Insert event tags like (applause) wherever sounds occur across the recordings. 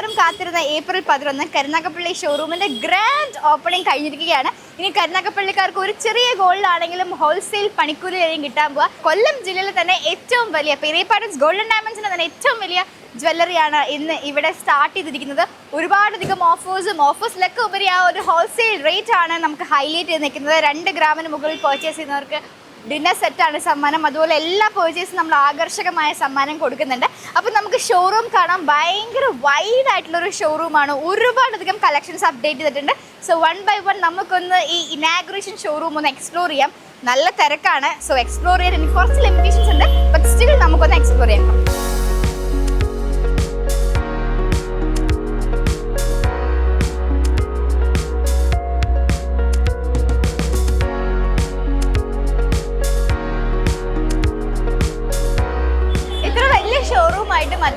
എല്ലാവരും കാത്തിരുന്ന ഏപ്രിൽ പതിനൊന്ന് കരുനാഗപ്പള്ളി ഷോറൂമിന്റെ ഗ്രാൻഡ് ഓപ്പണിംഗ് കഴിഞ്ഞിരിക്കുകയാണ്. ഇനി കരുനാഗപ്പള്ളിക്കാർക്ക് ഒരു ചെറിയ ഗോൾഡിലാണെങ്കിലും ഹോൾസെയിൽ പണിക്കൂലി വരെയും കിട്ടാൻ പോവാ. കൊല്ലം ജില്ലയിലെ തന്നെ ഏറ്റവും വലിയ പെരിയപ്പാടൻസ് ഗോൾഡൻ ഡയമണ്ട്സിന്റെ തന്നെ ഏറ്റവും വലിയ ജ്വല്ലറിയാണ് ഇന്ന് ഇവിടെ സ്റ്റാർട്ട് ചെയ്തിരിക്കുന്നത്. ഒരുപാടധികം ഓഫേഴ്സും ഓഫേഴ്സിലൊക്കെ ഉപരി ആ ഒരു ഹോൾസെയിൽ റേറ്റ് ആണ് നമുക്ക് ഹൈലൈറ്റ് ചെയ്ത് നിൽക്കുന്നത്. രണ്ട് ഗ്രാമിന് മുകളിൽ പർച്ചേസ് ചെയ്യുന്നവർക്ക് ഡിന്നർ സെറ്റാണ് സമ്മാനം. അതുപോലെ എല്ലാ പേർച്ചേസും നമ്മൾ ആകർഷകമായ സമ്മാനം കൊടുക്കുന്നുണ്ട്. അപ്പം നമുക്ക് ഷോറൂം കാണാൻ ഭയങ്കര വൈഡ് ആയിട്ടുള്ളൊരു ഷോറൂമാണ് ഒരുപാടധികം കളക്ഷൻസ് അപ്ഡേറ്റ് ചെയ്തിട്ടുണ്ട്. സോ വൺ ബൈ വൺ നമുക്കൊന്ന് ഈ ഇനാഗ്രേഷൻ ഷോറൂം ഒന്ന് എക്സ്പ്ലോർ ചെയ്യാം. നല്ല തിരക്കാണ്. സോ എക്സ്പ്ലോർ ചെയ്യാൻ എനിക്ക് കുറച്ച് ലിമിറ്റേഷൻസ് ഉണ്ട്. ബട്ട് സ്റ്റിൽ നമുക്കൊന്ന് എക്സ്പ്ലോർ ചെയ്യാം.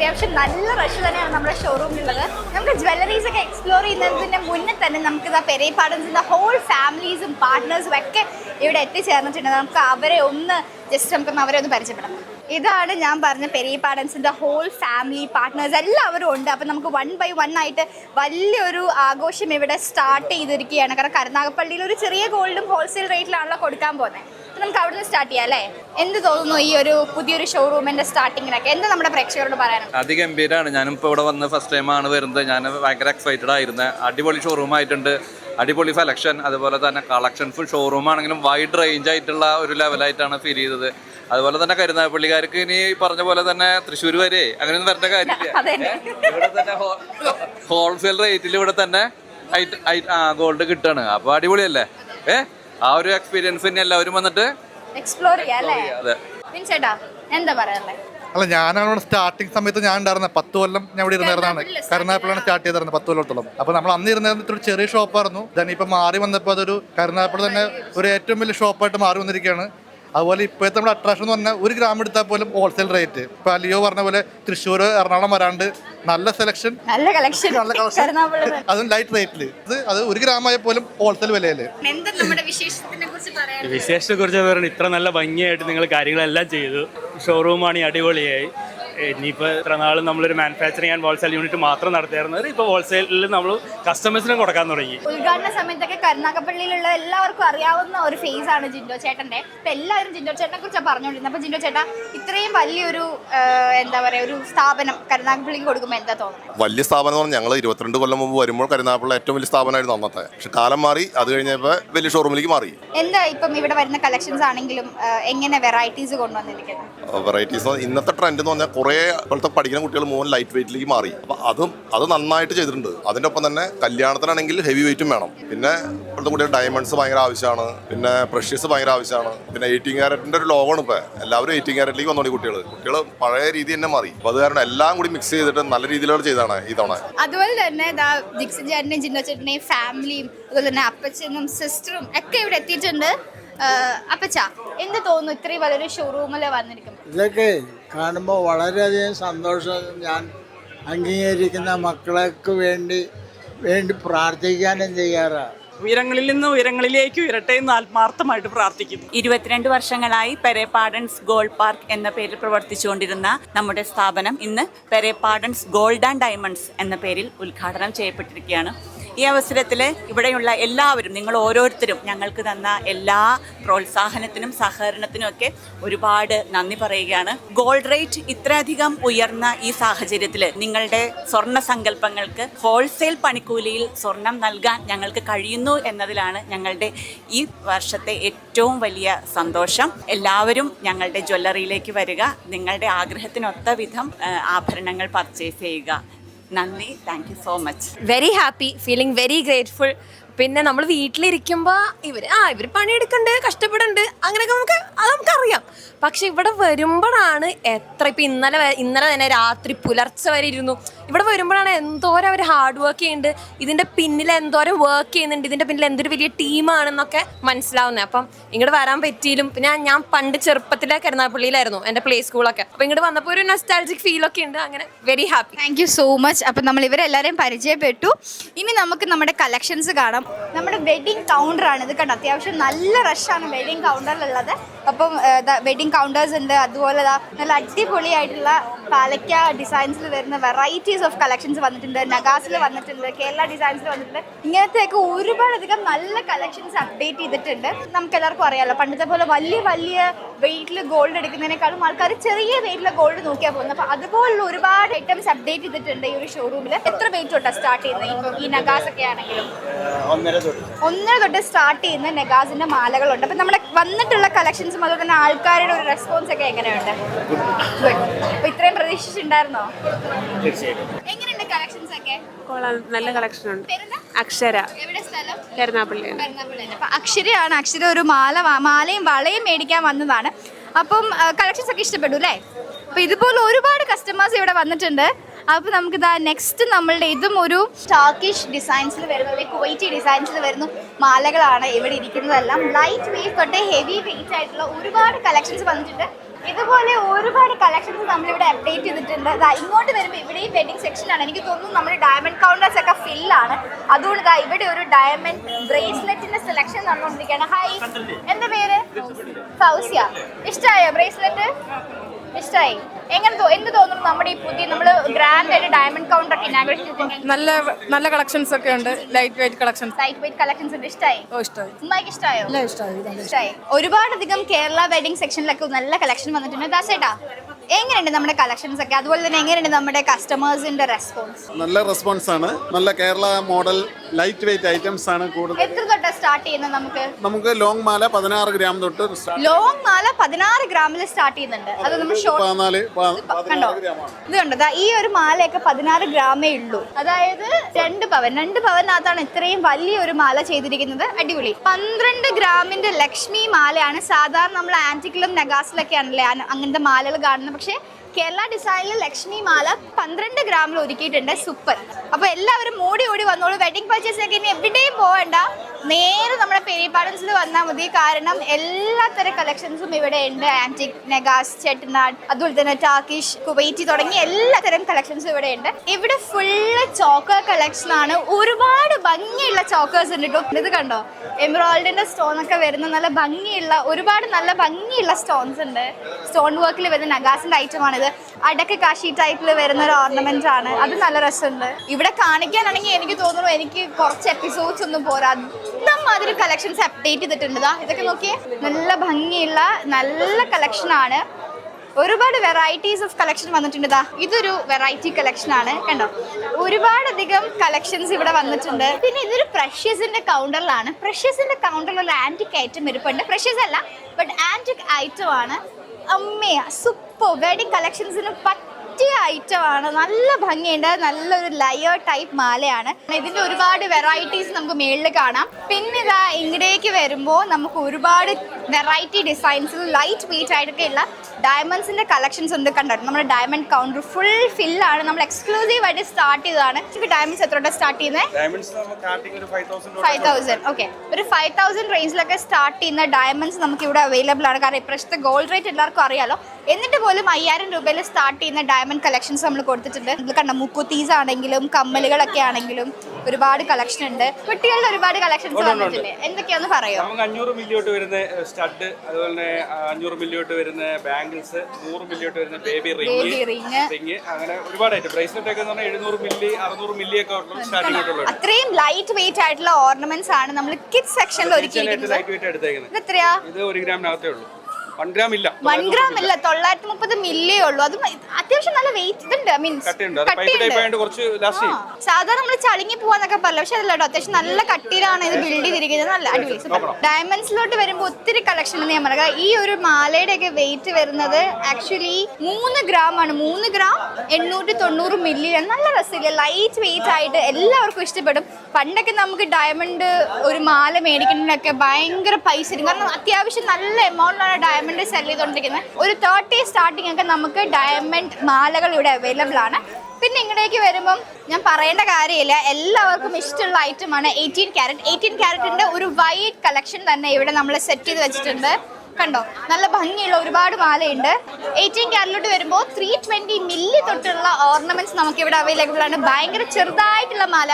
അത്യാവശ്യം നല്ല റഷ് തന്നെയാണ് നമ്മുടെ ഷോറൂമിലുള്ളത് നമുക്ക് ജ്വല്ലറീസ് ഒക്കെ എക്സ്പ്ലോർ ചെയ്യുന്നതിന് മുന്നേ തന്നെ നമുക്ക് ഇതാ പെരേപ്പാടൻസിന്റെ ഹോൾ ഫാമിലീസും പാർട്ട്നേഴ്സും ഒക്കെ ഇവിടെ എത്തിച്ചേർന്നിട്ടുണ്ട്. നമുക്ക് അവരെ ഒന്ന് ജസ്റ്റ് നമുക്കൊന്ന് അവരെ ഒന്ന് പരിചയപ്പെടാം. ഇതാണ് ഞാൻ പറഞ്ഞ പെരിയപ്പാടൻസിന്റെ ഹോൾ ഫാമിലി പാർട്ട്നേഴ്സ് എല്ലാവരും ഉണ്ട്. അപ്പം നമുക്ക് വൺ ബൈ വൺ ആയിട്ട് വലിയൊരു ആഘോഷം ഇവിടെ സ്റ്റാർട്ട് ചെയ്തിരിക്കുകയാണ്. കാരണം കരുനാഗപ്പള്ളിയിൽ ഒരു ചെറിയ ഗോൾഡും ഹോൾസെയിൽ റേറ്റിലാണല്ലോ കൊടുക്കാൻ പോകുന്നത്. നമുക്ക് അവിടെ നിന്ന് സ്റ്റാർട്ട് ചെയ്യാം അല്ലേ? എന്ത് തോന്നുന്നു ഈ ഒരു പുതിയൊരു ഷോറൂമിന്റെ സ്റ്റാർട്ടിങ്ങിനൊക്കെ എന്താ നമ്മുടെ പ്രേക്ഷകരോട് പറയാനുള്ളത്? അതിഗംഭീരമാണ് ഞാനിപ്പോൾ ഇവിടെ വന്ന് ഫസ്റ്റ് ടൈം ആണ് വരുന്നത്. ഞാൻ ഭയങ്കര എക്സൈറ്റഡ് ആയിരുന്നു. അടിപൊളി ഷോറൂം ആയിട്ടുണ്ട്. അടിപൊളി സെലക്ഷൻ അതുപോലെ തന്നെ കളക്ഷൻ ഫുൾ ഷോറൂം ആണെങ്കിലും വൈഡ് റേഞ്ച് ആയിട്ടുള്ള ഒരു ലെവലായിട്ടാണ് ഫീൽ ചെയ്തത്. അതുപോലെ തന്നെ കരുനാഗപ്പള്ളിക്കാർക്ക് ഇനി പറഞ്ഞ പോലെ തന്നെ തൃശ്ശൂർ വരെ അങ്ങനെയൊന്നും വരേണ്ട കാര്യമില്ല? (laughs) ഇവിടെ തന്നെ ഹോൾസെയിൽ റേറ്റിൽ ഇവിടെ തന്നെ ഗോൾഡ് കിട്ടാണ്. അപ്പോൾ അടിപൊളിയല്ലേ? ഏ? ആ ഒരു എക്സ്പീരിയൻസ് ഇനി എല്ലാവരും വന്നിട്ട് എക്സ്പ്ലോർ ചെയ്യാം അല്ലേ? അതെ. ചേട്ടാ എന്താ പറയാനുള്ളത് അല്ല ഞാനാണ് ഇവിടെ സ്റ്റാർട്ടിങ് സമയത്ത് ഞാൻ ഉണ്ടായിരുന്നത് പത്ത് കൊല്ലം ഞാൻ ഇവിടെ ഇരുന്നായിരുന്നാണ് കരുനാപ്പിളാണ് സ്റ്റാർട്ട് ചെയ്തിരുന്നത് പത്ത് കൊല്ലത്തോളം. അപ്പൊ നമ്മൾ അന്ന് ഇരുന്നിരുന്നത് ഒരു ചെറിയ ഷോപ്പായിരുന്നു ഇപ്പൊ മാറി വന്നപ്പോൾ അതൊരു കരുനാഗപ്പള്ളി തന്നെ ഒരു ഏറ്റവും വലിയ ഷോപ്പായിട്ട് മാറി വന്നിരിക്കുകയാണ്. അതുപോലെ ഇപ്പോഴത്തെ നമ്മുടെ അട്രാക്ഷൻ എന്ന് പറഞ്ഞാൽ ഒരു ഗ്രാം എടുത്താൽ പോലും ഹോൾസെയിൽ റേറ്റ് ഇപ്പൊ അലിയോ പറഞ്ഞ പോലെ തൃശ്ശൂർ എറണാകുളം വരാണ്ട് നല്ല സെലക്ഷൻ നല്ല കളക്ഷൻ നല്ല കളക്ഷൻ അതും ലൈറ്റ് റേറ്റിൽ ഇത് അത് ഒരു ഗ്രാം ആയ പോലും ഹോൾസെയിൽ വിലയിൽ. എന്താ നമ്മുടെ വിശേഷത്തിനെ പറയാൻ വിശേഷത്തെ കുറിച്ച് പറയാം ഇത്ര നല്ല ഭംഗിയായിട്ട് നിങ്ങൾ കാര്യങ്ങളെല്ലാം ചെയ്തു. ഷോറൂമാണ് അടിപൊളിയായി. ഇനിയിപ്പോൾ ഇത്ര നാളും നമ്മളൊരു മാനുഫാക്ചറിങ് ആൻഡ് ഹോൾസെയിൽ യൂണിറ്റ് മാത്രം നടത്തിയിരുന്നത് ഇപ്പോൾ ഹോൾസെയിലിൽ നമ്മൾ കസ്റ്റമേഴ്സിനും കൊടുക്കാൻ തുടങ്ങി. ഉദ്ഘാടന സമയത്തൊക്കെ കരുനാഗപ്പള്ളിയിലുള്ള എല്ലാവർക്കും അറിയാവുന്ന ഒരു ഫേസ് ആണ് ജിൻഡോ ചേട്ടന്റെ. ഇപ്പം എല്ലാവരും ജിൻഡോ ചേട്ടനെ കുറിച്ചാണ് പറഞ്ഞുകൊണ്ടിരുന്നത് അപ്പോൾ ജിൻഡോ ചേട്ടാ ഇത്രയും വലിയൊരു എന്താ പറയുക ഒരു സ്ഥാപനം കരുനാഗപ്പള്ളിക്ക് കൊടുക്കുമ്പോൾ എന്താ തോന്നുന്നത്? വലിയ സ്ഥാപനം എന്ന് പറഞ്ഞാൽ ഞങ്ങൾ ഇരുപത്തിരണ്ട് കൊല്ലം മുമ്പ് വരുമ്പോൾ കരുനാഗപ്പള്ളി ഏറ്റവും വലിയ സ്ഥാപനമായിരുന്നു അന്നത്തെ. പക്ഷെ കാലം മാറി അത് കഴിഞ്ഞപ്പോൾ വലിയ ഷോറൂമിലേക്ക് മാറി. എന്താ ഇപ്പം ഇവിടെ വരുന്ന കളക്ഷൻസ് ആണെങ്കിലും എങ്ങനെ വെറൈറ്റീസ് കൊണ്ടുവന്നിരിക്കുന്നത്? വെറൈറ്റീസ് ഇന്നത്തെ ട്രെൻഡ് എന്ന് പറഞ്ഞാൽ കുറേ ഇപ്പോഴത്തെ പഠിക്കുന്ന കുട്ടികൾ മുഴുവൻ ലൈറ്റ് വെയിറ്റിലേക്ക് മാറി. അപ്പോൾ അതും അത് നന്നായിട്ട് ചെയ്തിട്ടുണ്ട്. അതിന്റെ ഒപ്പം തന്നെ കല്യാണത്തിനാണെങ്കിൽ ഹെവി വെയിറ്റും വേണം. പിന്നെ ഇപ്പോഴത്തെ കുട്ടികൾ ഡയമണ്ട്സ് ഭയങ്കര ആവശ്യമാണ്. പിന്നെ പ്രഷ്യസ് ഭയങ്കര ആവശ്യമാണ്. പിന്നെ എയ്റ്റീൻ ക്യാരറ്റിന്റെ ഒരു ലോകമാണ് ഇപ്പോൾ എല്ലാവരും എയ്റ്റീൻ ക്യാരറ്റിലേക്ക് വന്നോളി കുട്ടികൾ കുട്ടികൾ പഴയ രീതി തന്നെ മാറി. അപ്പോൾ അത് കാരണം എല്ലാം കൂടി മിക്സ് ചെയ്തിട്ട് നല്ല രീതിയിലുള്ള ചെയ്താണ് ഈ തവണ. അതുപോലെ തന്നെ ദാ ജിക്സൺ ചേട്ടനെയും ചേട്ടനെയും ഫാമിലിയും അതുപോലെ തന്നെ അപ്പച്ചനും സിസ്റ്ററും ഒക്കെ ഇവിടെ എത്തിയിട്ടുണ്ട്. അപ്പച്ച എന്ത് തോന്നുന്നു? ഇത്രയും വലിയൊരു ഷോറൂമിൽ വന്നിരിക്കും ഇതൊക്കെ കാണുമ്പോൾ വളരെയധികം സന്തോഷം ഞാൻ അംഗീകരിക്കുന്ന മക്കൾക്ക് വേണ്ടി വേണ്ടി പ്രാർത്ഥിക്കാനും ചെയ്യാറാണ് ഉയരങ്ങളിൽ നിന്ന് ഉയരങ്ങളിലേക്ക് ഉയരട്ടെ എന്ന് ആത്മാർത്ഥമായിട്ട് പ്രാർത്ഥിക്കുന്നു. ഇരുപത്തിരണ്ട് വർഷങ്ങളായി പെരേപാഡൻസ് ഗോൾഡ് പാർക്ക് എന്ന പേരിൽ പ്രവർത്തിച്ചുകൊണ്ടിരുന്ന നമ്മുടെ സ്ഥാപനം ഇന്ന് പെരേപാഡൻസ് ഗോൾഡ് ആൻഡ് ഡയമണ്ട്സ് എന്ന പേരിൽ ഉദ്ഘാടനം ചെയ്യപ്പെട്ടിരിക്കുകയാണ്. ഈ അവസരത്തിൽ ഇവിടെയുള്ള എല്ലാവരും നിങ്ങൾ ഓരോരുത്തരും ഞങ്ങൾക്ക് തന്ന എല്ലാ പ്രോത്സാഹനത്തിനും സഹകരണത്തിനും ഒക്കെ ഒരുപാട് നന്ദി പറയുകയാണ്. ഗോൾഡ് റേറ്റ് ഇത്രയധികം ഉയർന്ന ഈ സാഹചര്യത്തിൽ നിങ്ങളുടെ സ്വർണ സങ്കല്പങ്ങൾക്ക് ഹോൾസെയിൽ പണിക്കൂലിയിൽ സ്വർണം നൽകാൻ ഞങ്ങൾക്ക് കഴിയുന്നു എന്നതിലാണ് ഞങ്ങളുടെ ഈ വർഷത്തെ ഏറ്റവും വലിയ സന്തോഷം. എല്ലാവരും ഞങ്ങളുടെ ജ്വല്ലറിയിലേക്ക് വരിക നിങ്ങളുടെ ആഗ്രഹത്തിനൊത്ത വിധം ആഭരണങ്ങൾ പർച്ചേസ് ചെയ്യുക. നന്ദി. Thank you so much very happy feeling very grateful പിന്നെ നമ്മൾ വീട്ടിലിരിക്കുമ്പോൾ ഇവർ ആ ഇവർ പണിയെടുക്കുന്നുണ്ട് കഷ്ടപ്പെടുന്നുണ്ട് അങ്ങനെയൊക്കെ നമുക്ക് അത് നമുക്കറിയാം. പക്ഷെ ഇവിടെ വരുമ്പോഴാണ് എത്ര ഇപ്പം ഇന്നലെ ഇന്നലെ തന്നെ രാത്രി പുലർച്ചെ വരെ ഇരുന്നു. ഇവിടെ വരുമ്പോഴാണ് എന്തോരം അവർ ഹാർഡ് വർക്ക് ചെയ്യുന്നുണ്ട്. ഇതിന്റെ പിന്നിൽ എന്തോരം വർക്ക് ചെയ്യുന്നുണ്ട്. ഇതിന്റെ പിന്നിൽ എന്തൊരു വലിയ ടീമാണെന്നൊക്കെ മനസ്സിലാവുന്നത് അപ്പം ഇങ്ങോട്ട് വരാൻ പറ്റിയിലും പിന്നെ ഞാൻ പണ്ട് ചെറുപ്പത്തിലെ കരുനാഗപ്പള്ളിയിലായിരുന്നു എന്റെ പ്ലേ സ്കൂളൊക്കെ അപ്പം ഇങ്ങോട്ട് വന്നപ്പോൾ ഒരു നസ്റ്റാൾജിക് ഫീൽ ഒക്കെ ഉണ്ട്. അങ്ങനെ very happy thank you so much അപ്പം നമ്മൾ ഇവരെല്ലാവരെയും പരിചയപ്പെട്ടു. ഇനി നമുക്ക് നമ്മുടെ കളക്ഷൻസ് കാണാം. നമ്മുടെ വെഡിങ് കൗണ്ടറാണ് ഇത് കണ്ടോ? അത്യാവശ്യം നല്ല റഷാണ് വെഡിങ് കൗണ്ടറിലുള്ളത് അപ്പം വെഡിങ് കൗണ്ടേഴ്സ് ഉണ്ട്. അതുപോലെ നല്ല അടിപൊളിയായിട്ടുള്ള പാലക്ക ഡിസൈൻസിൽ വരുന്ന വെറൈറ്റീസ് ഓഫ് കളക്ഷൻസ് വന്നിട്ടുണ്ട്. നഗാസിൽ വന്നിട്ടുണ്ട് കേരള ഡിസൈൻസിൽ വന്നിട്ടുണ്ട്. ഇങ്ങനത്തെയൊക്കെ ഒരുപാടധികം നല്ല കളക്ഷൻസ് അപ്ഡേറ്റ് ചെയ്തിട്ടുണ്ട്. നമുക്ക് എല്ലാവർക്കും അറിയാലോ പണ്ടത്തെ പോലെ വലിയ വലിയ വെയിറ്റിൽ ഗോൾഡ് എടുക്കുന്നതിനേക്കാളും ആൾക്കാർ ചെറിയ വെയിറ്റിൽ ഗോൾഡ് നോക്കിയാൽ പോകുന്നത്. അപ്പോൾ അതുപോലുള്ള ഒരുപാട് ഐറ്റംസ് അപ്ഡേറ്റ് ചെയ്തിട്ടുണ്ട് ഈ ഒരു ഷോറൂമിൽ എത്ര വെയിറ്റ് തൊട്ടാണ് സ്റ്റാർട്ട് ചെയ്യുന്നത്? ഈ നഗാസ് ഒക്കെ ആണെങ്കിലും. ഒന്നര തൊട്ട്. സ്റ്റാർട്ട് ചെയ്യുന്ന നെഗാസിന്റെ മാലകളുണ്ട്. അപ്പൊ നമ്മുടെ വന്നിട്ടുള്ള കളക്ഷൻസും അതുപോലെ തന്നെ ആൾക്കാരുടെ ഒരു റെസ്പോൺസ് ഒക്കെ എങ്ങനെയുണ്ട്. അപ്പൊ ഇത്രയും പ്രതീക്ഷിച്ചിട്ടുണ്ടായിരുന്നോ? എങ്ങനെയുണ്ട് കളക്ഷൻസ് ഒക്കെ? കൊള്ളാം. നല്ല കളക്ഷൻ ഉണ്ട്. അക്ഷര. അപ്പൊ അക്ഷരയാണ് അക്ഷര ഒരു മാല മാലയും വളയും മേടിക്കാൻ വന്നതാണ്. അപ്പം കളക്ഷൻസ് ഒക്കെ ഇഷ്ടപ്പെട്ടു അല്ലേ? അപ്പൊ ഇതുപോലെ ഒരുപാട് കസ്റ്റമേഴ്സ് ഇവിടെ വന്നിട്ടുണ്ട്. അപ്പൊ നമുക്ക് ഇതാ നെക്സ്റ്റ് നമ്മളുടെ ഇതും ഒരു സ്റ്റാക്കിഷ് ഡിസൈൻസിൽ വരുന്ന അല്ലെങ്കിൽ ക്വൈറ്റി ഡിസൈൻസിൽ വരുന്ന മാലകളാണ് ഇവിടെ ഇരിക്കുന്നതെല്ലാം. ലൈറ്റ് വെയിറ്റ് തൊട്ട് ഹെവി വെയിറ്റ് ആയിട്ടുള്ള ഒരുപാട് കളക്ഷൻസ് വന്നിട്ടുണ്ട്. ഇതുപോലെ ഒരുപാട് കളക്ഷൻസ് നമ്മളിവിടെ അപ്ഡേറ്റ് ചെയ്തിട്ടുണ്ട്. ദാ ഇങ്ങോട്ട് വരുമ്പോൾ ഇവിടെ ഈ വെഡിങ് സെക്ഷനാണ് എനിക്ക് തോന്നുന്നു നമ്മുടെ ഡയമണ്ട് കൗണ്ടേഴ്സ് ഒക്കെ ഫില്ലാണ് അതുകൊണ്ട് ദാ ഇവിടെ ഒരു ഡയമണ്ട് ബ്രേസ്ലെറ്റിന്റെ സെലക്ഷൻ നടന്നുകൊണ്ടിരിക്കുകയാണ്. ഹൈ എന്താ പേര്? ഫൗസിയ. ഇഷ്ടമായോ ബ്രേസ്ലെറ്റ് ഇഷ്ടമായി എങ്ങനെ എന്ത് തോന്നുന്നു നമ്മുടെ ഈ പുതിയ നമ്മൾ ഗ്രാൻഡ് ആയിട്ട് ഡയമണ്ട് കൗണ്ടർ ഒക്കെ ഇനാഗ്രേഷൻ നല്ല നല്ല കളക്ഷൻസ് ഒക്കെ ഉണ്ട്. Light weight collections light weight collections ഉണ്ട്. ഇഷ്ടമായി ഓ ഇഷ്ടമായി ഉമ്മയ്ക്ക് ഇഷ്ടമായോ ഇഷ്ടമായി ഒരുപാടധികം കേരള വെഡിങ് സെക്ഷനിലൊക്കെ നല്ല കളക്ഷൻ വന്നിട്ടുണ്ട്. ദാസേട്ടാ എങ്ങനെയുണ്ട് നമ്മുടെ കളക്ഷൻസ് ഒക്കെ? അതുപോലെ തന്നെ എങ്ങനെയുണ്ട് നമ്മുടെ കസ്റ്റമേഴ്സിന്റെ റെസ്പോൺസ് നല്ല റെസ്പോൺസ് ആണ്. നല്ല Kerala model light weight items ആണ് കൂടുതൽ. എത്ര തൊട്ടാ സ്റ്റാർട്ട് ചെയ്യുന്നത് നമുക്ക്? നമുക്ക് ലോങ് മാല പതിനാറ് ഗ്രാം തൊട്ട് ലോങ് മാല പതിനാറ് ഗ്രാമിൽ സ്റ്റാർട്ട് ചെയ്യുന്നുണ്ട്. അത് നമ്മൾ ഷോർട്ട് പതിനാല് കണ്ടോ? ഇത് കണ്ടോ? ഈ ഒരു മാലയൊക്കെ പതിനാറ് ഗ്രാമേ ഉള്ളൂ. അതായത് രണ്ട് പവൻ. രണ്ട് പവനകത്താണ് ഇത്രയും വലിയ ഒരു മാല ചെയ്തിരിക്കുന്നത്. അടിപൊളി. പന്ത്രണ്ട് ഗ്രാമിന്റെ ലക്ഷ്മി മാലയാണ്. സാധാരണ നമ്മൾ ആന്റിക്കിലും നെഗാസിലൊക്കെ ആണല്ലേ? അങ്ങനത്തെ മാലകൾ കാണുന്നത് പക്ഷേ കേരള ഡിസൈനിൽ ലക്ഷ്മി മാല പന്ത്രണ്ട് ഗ്രാമിൽ ഒരുക്കിയിട്ടുണ്ട്. സൂപ്പർ. അപ്പൊ എല്ലാവരും ഓടി ഓടി വന്നോളൂ. വെഡിങ് പർച്ചേസിനൊക്കെ ഇനി എവിടെയും പോകണ്ട നേരെ നമ്മുടെ പെരിപ്പാടൻസിൽ വന്നാൽ മതി. കാരണം എല്ലാത്തരം കളക്ഷൻസും ഇവിടെ ഉണ്ട്. ആന്റിക് നെഗാസ് ചെട്ടനാട് അതുപോലെ തന്നെ ടാക്കിഷ് കുവൈറ്റി തുടങ്ങിയ എല്ലാത്തരം കളക്ഷൻസും ഇവിടെ ഉണ്ട്. ഇവിടെ ഫുള്ള് ചോക്കർ കളക്ഷൻ ആണ്. ഒരുപാട് ഭംഗിയുള്ള ചോക്കേഴ്സ് ഉണ്ട് കേട്ടോ ഇത് കണ്ടോ? എംബ്രോയിഡറിന്റെ സ്റ്റോൺ ഒക്കെ വരുന്ന നല്ല ഭംഗിയുള്ള ഒരുപാട് നല്ല ഭംഗിയുള്ള സ്റ്റോൺസ് ഉണ്ട്. സ്റ്റോൺ വർക്കിൽ വരുന്ന നഗാസിന്റെ ഐറ്റം ആണിത് അടക്ക കാശി ടൈപ്പിൽ വരുന്ന ഒരു ഓർണമെന്റ് ആണ്. അത് നല്ല രസമുണ്ട്. ഇവിടെ കാണിക്കാനാണെങ്കിൽ എനിക്ക് തോന്നുന്നു എനിക്ക് കുറച്ച് എപ്പിസോഡ്സ് ഒന്നും പോരാ. അതൊരു കളക്ഷൻസ് അപ്ഡേറ്റ് ചെയ്തിട്ടുണ്ട്. ഇതൊക്കെ നോക്കിയേ. നല്ല ഭംഗിയുള്ള നല്ല കളക്ഷൻ ആണ്. ഒരുപാട് വെറൈറ്റീസ് ഓഫ് കളക്ഷൻ വന്നിട്ടുണ്ട്. ദാ ഇതൊരു വെറൈറ്റി കളക്ഷൻ ആണ്. കണ്ടോ? ഒരുപാടധികം കളക്ഷൻസ് ഇവിടെ വന്നിട്ടുണ്ട്. പിന്നെ ഇതൊരു പ്രഷ്യസിന്റെ കൗണ്ടറിലാണ് പ്രഷ്യസിന്റെ കൗണ്ടറിൽ ഒരു ആന്റിക് ഐറ്റം ഇരിപ്പുണ്ട്. പ്രഷ്യസ് അല്ല ബട്ട് ആന്റിക് ഐറ്റം ആണ്. അമ്മയാ സൂപ്പർ വെഡിങ് കളക്ഷൻസിന് പറ്റിയ ഐറ്റം ആണ്. നല്ല ഭംഗിയുണ്ട്. നല്ലൊരു ലയർ ടൈപ്പ് മാലയാണ്. ഇതിന്റെ ഒരുപാട് വെറൈറ്റീസ് നമുക്ക് മേളിൽ കാണാം. പിന്നെ ഇതാ ഇങ്ങടേക്ക് വരുമ്പോൾ നമുക്ക് ഒരുപാട് വെറൈറ്റി ഡിസൈൻസ് ലൈറ്റ് വെയിറ്റ് ആയിട്ടൊക്കെയുള്ള ഡയമണ്ട്സിന്റെ കളക്ഷൻസ് ഉണ്ട് കണ്ടോ? നമ്മുടെ ഡയമണ്ട് കൗണ്ടർ ഫുൾ ഫില്ലാണ് നമ്മൾ എക്സ്ക്ലൂസീവ് ആയിട്ട് സ്റ്റാർട്ട് ചെയ്തതാണ്. ഡയമണ്ട്സ് എത്ര സ്റ്റാർട്ട് ചെയ്യുന്നത് ഫൈവ് തൗസൻഡ് ഓക്കെ ഒരു ഫൈവ് തൗസൻഡ് റേഞ്ചിലൊക്കെ സ്റ്റാർട്ട് ചെയ്യുന്ന ഡയമണ്ട്സ് നമുക്ക് ഇവിടെ അവൈലബിൾ ആണ്. കാരണം ഇപ്രാവശ്യത്തെ ഗോൾഡ് റേറ്റ് എല്ലാവർക്കും അറിയാലോ. എന്നിട്ട് പോലും അയ്യായിരം രൂപയിൽ സ്റ്റാർട്ട് ചെയ്യുന്ന ഡയമണ്ട് കളക്ഷൻസ് നമ്മൾ കൊടുത്തിട്ടുണ്ട്. കണ്ട മുക്കുത്തീസ് ആണെങ്കിലും കമ്മലുകളൊക്കെ ആണെങ്കിലും ഒരുപാട് കളക്ഷൻ ഉണ്ട്. കുട്ടികളുടെ ഒരുപാട് കളക്ഷൻസ് വന്നിട്ടില്ലേ? എന്തൊക്കെയാന്ന് പറയോ? നമുക്ക് അഞ്ഞൂറ് മില്ലി തൊട്ട് വരുന്ന സ്റ്റഡ് അതുപോലെ തന്നെ അഞ്ഞൂറ് മില്ലി തൊട്ട് വരുന്ന ബാംഗിൾസ് നൂറ് മില്ലി തൊട്ട് വരുന്ന ബേബി റിംഗ് അങ്ങനെ ഒരുപാട് ഐറ്റം ബ്രേസ്ലെറ്റ് ഒക്കെ എന്ന് പറഞ്ഞാൽ എഴുന്നൂറ് മില്ലി അറുന്നൂറ് മില്ലി ഒക്കെ സ്റ്റാർട്ടിംഗ് അത്രയും ലൈറ്റ് വെയിറ്റ് ആയിട്ടുള്ള ഓർണമെന്റ്സ് ആണ് നമ്മൾ കിഡ് സെക്ഷനിൽ ഒരുക്കിയിരിക്കുന്നത്. ഇത് എത്രയാ ഇത് ഒരു ഗ്രാമിനകത്തേ ഉള്ളൂ. വൺ ഗ്രാം ഇല്ല. വൺ ഗ്രാം ഇല്ല തൊള്ളായിരത്തി മുപ്പത് മില്ലേ ഉള്ളൂ. അത് അത്യാവശ്യം നല്ല വെയിറ്റ് ഇതുണ്ട്. മീൻസ് സാധാരണ നമ്മൾ ചളിങ്ങി പോവാന്നൊക്കെ പറയില്ല? പക്ഷെ അതല്ല അത്യാവശ്യം നല്ല കട്ടിയിലാണ് ഇത് ബിൽഡ് ചെയ്തിരിക്കുന്നത്. നല്ല അടിപൊളി. ഡയമണ്ട്സിലോട്ട് വരുമ്പോൾ ഒത്തിരി കളക്ഷൻ എന്ന് ഞാൻ പറയുക ഈ ഒരു മാലയുടെ ഒക്കെ വെയിറ്റ് വരുന്നത് ആക്ച്വലി മൂന്ന് ഗ്രാം ആണ്. മൂന്ന് ഗ്രാം എണ്ണൂറ്റി തൊണ്ണൂറ് മില്ലി നല്ല രസമില്ല? ലൈറ്റ് വെയിറ്റ് ആയിട്ട് എല്ലാവർക്കും ഇഷ്ടപ്പെടും. പണ്ടൊക്കെ നമുക്ക് ഡയമണ്ട് ഒരു മാല മേടിക്കുന്നതിനൊക്കെ ഭയങ്കര പൈസ കാരണം അത്യാവശ്യം നല്ല എമൗണ്ടിലാണ് ഡയമണ്ട് സെൽ ചെയ്തുകൊണ്ടിരിക്കുന്നത് ഒരു തേർട്ടി സ്റ്റാർട്ടിംഗ് ഒക്കെ നമുക്ക് ഡയമണ്ട് മാലകൾ ഇവിടെ അവൈലബിൾ ആണ്. പിന്നെ ഇങ്ങോട്ടേക്ക് വരുമ്പം ഞാൻ പറയേണ്ട കാര്യമില്ല. എല്ലാവർക്കും ഇഷ്ടമുള്ള ഐറ്റമാണ് എയ്റ്റീൻ ക്യാരറ്റ് എയ്റ്റീൻ ക്യാരറ്റിന്റെ ഒരു വൈറ്റ് കളക്ഷൻ തന്നെ ഇവിടെ നമ്മൾ സെറ്റ് ചെയ്ത് വെച്ചിട്ടുണ്ട്. കണ്ടോ? നല്ല ഭംഗിയുള്ള ഒരുപാട് മാലയുണ്ട്. എയ്റ്റീൻ ക്യാരറ്റിലോട്ട് വരുമ്പോൾ ത്രീ ട്വന്റി മില്ലി തൊട്ടുള്ള ഓർണമെന്റ്സ് നമുക്ക് ഇവിടെ അവൈലബിൾ ആണ്. ഭയങ്കര ചെറുതായിട്ടുള്ള മാല.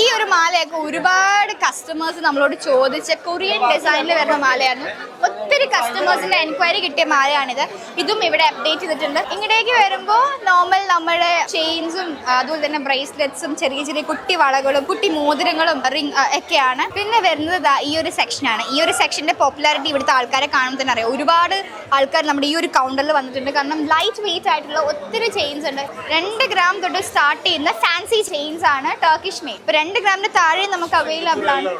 ഈ ഒരു മാലയൊക്കെ ഒരുപാട് കസ്റ്റമേഴ്സ് നമ്മളോട് ചോദിച്ച കൊറിയൻ ഡിസൈനിൽ വരുന്ന മാലയാണ്. ഒത്തിരി കസ്റ്റമേഴ്സിന്റെ എൻക്വയറി കിട്ടിയ മാലയാണിത്. ഇതും ഇവിടെ അപ്ഡേറ്റ് ചെയ്തിട്ടുണ്ട്. ഇങ്ങടേക്ക് വരുമ്പോൾ നോർമൽ നമ്മുടെ ചെയിൻസും അതുപോലെ തന്നെ ബ്രേസ്ലെറ്റ്സും ചെറിയ ചെറിയ കുട്ടി വളകളും കുട്ടി മോതിരങ്ങളും റിംഗ് ഒക്കെയാണ്. പിന്നെ വരുന്നത് ഈ ഒരു സെക്ഷനാണ് ഈ ഒരു സെക്ഷന്റെ പോപ്പുലാരിറ്റി ഇവിടുത്തെ ആൾക്കാരെ കാണുമ്പോൾ തന്നെ അറിയാം. ഒരുപാട് ആൾക്കാർ നമ്മുടെ ഈ ഒരു കൗണ്ടറിൽ വന്നിട്ടുണ്ട്. കാരണം ലൈറ്റ് വെയിറ്റ് ആയിട്ടുള്ള ഒത്തിരി ചെയിൻസ് ഉണ്ട്. രണ്ട് ഗ്രാം തൊട്ട് സ്റ്റാർട്ട് ചെയ്യുന്ന ഫാൻസി ചെയിൻസ് ആണ് ടർക്കിഷ് മെയ്ഡ് ഇപ്പൊ രണ്ട് ഗ്രാമിന് താഴെ നമുക്ക് അവൈലബിൾ ആണ്.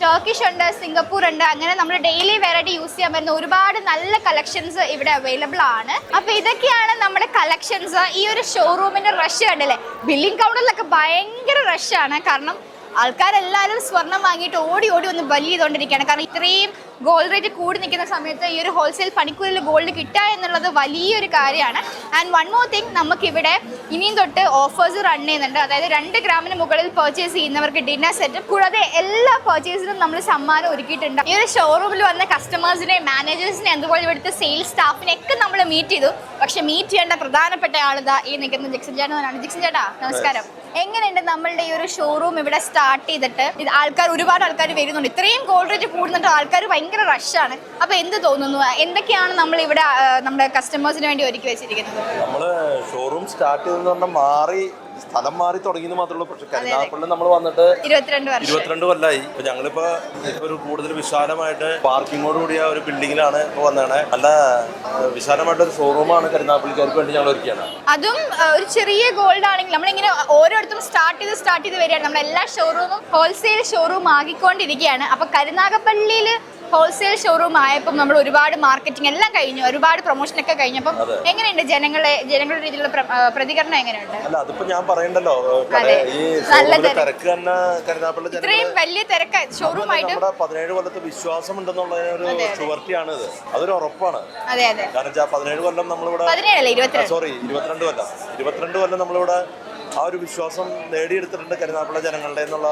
ടർക്കിഷ് ഉണ്ട് സിംഗപ്പൂർ ഉണ്ട് അങ്ങനെ നമ്മൾ ഡെയിലി വെറൈറ്റി യൂസ് ചെയ്യാൻ പറ്റുന്ന ഒരുപാട് നല്ല കളക്ഷൻസ് ഇവിടെ അവൈലബിൾ ആണ്. അപ്പൊ ഇതൊക്കെയാണ് നമ്മുടെ കളക്ഷൻസ് ഈ ഒരു ഷോറൂമിന്റെ റഷ് കണ്ടില്ലേ? ബില്ലിംഗ് കൗണ്ടറിലൊക്കെ ഭയങ്കര റഷ് ആണ്. കാരണം ആൾക്കാരെല്ലാവരും സ്വർണം വാങ്ങിയിട്ട് ഓടി ഓടി ഒന്ന് ബലി ചെയ്തുകൊണ്ടിരിക്കുകയാണ് കാരണം ഇത്രയും ഗോൾഡ് റേറ്റ് കൂടി നിൽക്കുന്ന സമയത്ത് ഈ ഒരു ഹോൾസെയിൽ പണിക്കൂലിൽ ഗോൾഡ് കിട്ടുക എന്നുള്ളത് വലിയൊരു കാര്യമാണ്. ആൻഡ് വൺ മോർ തിങ് നമുക്കിവിടെ ഇനിയും തൊട്ട് ഓഫേഴ്സ് റൺ ചെയ്യുന്നുണ്ട്. അതായത് രണ്ട് ഗ്രാമിന് മുകളിൽ പർച്ചേസ് ചെയ്യുന്നവർക്ക് ഡിന്നർ സെറ്റ് കൂടാതെ എല്ലാ പർച്ചേസിനും നമ്മൾ സമ്മാനം ഒരുക്കിയിട്ടുണ്ട്. ഈ ഒരു ഷോറൂമിൽ വന്ന കസ്റ്റമേഴ്സിനെ മാനേജേഴ്സിനെ അതുപോലെ ഇവിടുത്തെ സെയിൽസ് സ്റ്റാഫിനെ ഒക്കെ നമ്മൾ മീറ്റ് ചെയ്തു. പക്ഷെ മീറ്റ് ചെയ്യേണ്ട പ്രധാനപ്പെട്ട ആളിതാ ഈ നിൽക്കുന്ന ജിക്സൻ ചേട്ടനാണ് ജിക്സൻ ചേട്ടാ നമസ്കാരം. എങ്ങനെയുണ്ട് നമ്മളുടെ ഈ ഒരു ഷോറൂം ഇവിടെ സ്റ്റാർട്ട് ചെയ്തിട്ട്? ആൾക്കാർ ഒരുപാട് ആൾക്കാർ വരുന്നുണ്ട്. ഇത്രയും ഗോൾഡ് റേറ്റ് കൂടുന്നുണ്ട് ആൾക്കാർ ഭയങ്കര റഷാണ് അപ്പൊ എന്ത് തോന്നുന്നു? എന്തൊക്കെയാണ് നമ്മൾ ഇവിടെ നമ്മുടെ കസ്റ്റമേഴ്സിന് വേണ്ടി ഒരുക്കി വെച്ചിരിക്കുന്നത്? നമ്മൾ ഷോറൂം സ്റ്റാർട്ട് ചെയ്തെന്ന് പറഞ്ഞാൽ മാറി സ്ഥലം മാറി തുടങ്ങിയെന്ന് മാത്രമേ ഉള്ളൂ. പക്ഷെ കരുനാഗപ്പള്ളി നമ്മൾ വന്നിട്ട് ഇരുപത്തിരണ്ട് വർഷം. ഇരുപത്തിരണ്ട് കൊല്ലായി. ഇപ്പൊ ഞങ്ങളിപ്പോ ഇപ്പൊ ഒരു കൂടുതൽ വിശാലമായിട്ട് പാർക്കിങ്ങോട് കൂടിയ ഒരു ബിൽഡിങ്ങിലാണ് ഇപ്പൊ വന്നേണേ നല്ല വിശാലമായിട്ട് ഒരു ഷോറൂമാണ് കരുനാഗപ്പള്ളിക്കാർക്ക് വേണ്ടി ഞങ്ങൾ ഒരുക്കിയാണ് അതും ഒരു ചെറിയ ഗോൾഡ് ആണെങ്കിൽ നമ്മളിങ്ങനെ ഓരോരുത്തരും സ്റ്റാർട്ട് ചെയ്ത് സ്റ്റാർട്ട് ചെയ്ത് വരികയാണ്. നമ്മുടെ എല്ലാ ഷോറൂമും ഹോൾസെയിൽ ഷോറൂം ആക്കിക്കൊണ്ടിരിക്കുകയാണ്. അപ്പൊ കരുനാഗപ്പള്ളിയിൽ ഹോൾസെയിൽ ഷോറൂം ആയപ്പോൾ നമ്മൾ ഒരുപാട് മാർക്കറ്റിംഗ് എല്ലാം കഴിഞ്ഞു. ഒരുപാട് പ്രൊമോഷൻ ഒക്കെ കഴിഞ്ഞപ്പം എങ്ങനെയുണ്ട് ജനങ്ങളെ ജനങ്ങളുടെ രീതിയിലുള്ള പ്രതികരണം എങ്ങനെയുണ്ട്? അല്ല അതിപ്പോ ഞാൻ പറയണ്ടല്ലോ. ഇത്രയും വലിയ തിരക്ക് ഷോറൂം ആയിട്ട് പതിനേഴ് കൊല്ലത്തെ വിശ്വാസം ഉണ്ടെന്നുള്ളതിന് ഒരു ഷുവർട്ടിയാണ് ഇത് അതൊരു ഉറപ്പാണ്. അതെ അതെ. കാരണം പതിനേഴ് കൊല്ലം നമ്മളിവിടെ സോറി ഇരുപത്തിരണ്ട്. കൊല്ലം. ഇരുപത്തിരണ്ട് കൊല്ലം നമ്മളിവിടെ ആ ഒരു വിശ്വാസം നേടിയെടുത്തിട്ടുണ്ട് കരുനാപ്പുള്ള ജനങ്ങളുടെ എന്നുള്ള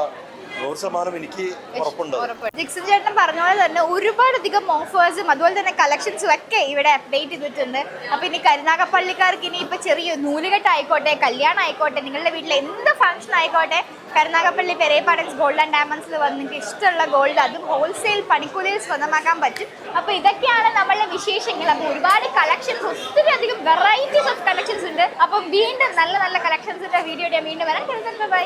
നൂറ് ശതമാനം എനിക്ക് ഉറപ്പുണ്ട് ജിക്സൺ ചേട്ടൻ പറഞ്ഞ പോലെ തന്നെ ഒരുപാട് അധികം ഓഫേഴ്സും അതുപോലെ തന്നെ കളക്ഷൻസും ഒക്കെ ഇവിടെ അപ്ഡേറ്റ് ചെയ്തിട്ടുണ്ട്. അപ്പൊ ഇനി കരുനാഗപ്പള്ളിക്കാർക്ക് ഇനി ഇപ്പൊ ചെറിയ നൂലുകെട്ട് ആയിക്കോട്ടെ കല്യാണം ആയിക്കോട്ടെ നിങ്ങളുടെ വീട്ടിൽ എന്ത് ഫംഗ്ഷൻ ആയിക്കോട്ടെ കരുനാഗപ്പള്ളി പെരേപ്പാടൻസ് ഗോൾഡ് ആൻഡ് ഡയമണ്ട്സിൽ വന്ന് നിങ്ങൾക്ക് ഇഷ്ടമുള്ള ഗോൾഡ് അതും ഹോൾസെയിൽ പണിക്കൂലിയിൽ സ്വന്തമാക്കാൻ പറ്റും. അപ്പൊ ഇതൊക്കെയാണ് നമ്മളുടെ വിശേഷങ്ങൾ. അപ്പൊ ഒരുപാട് കളക്ഷൻസ് ഒത്തിരി അധികം വെറൈറ്റീസ് ഓഫ് കളക്ഷൻസ് ഉണ്ട്. അപ്പൊ വീണ്ടും നല്ല നല്ല കളക്ഷൻസിന്റെ വീഡിയോ വീണ്ടും വരാം. Bye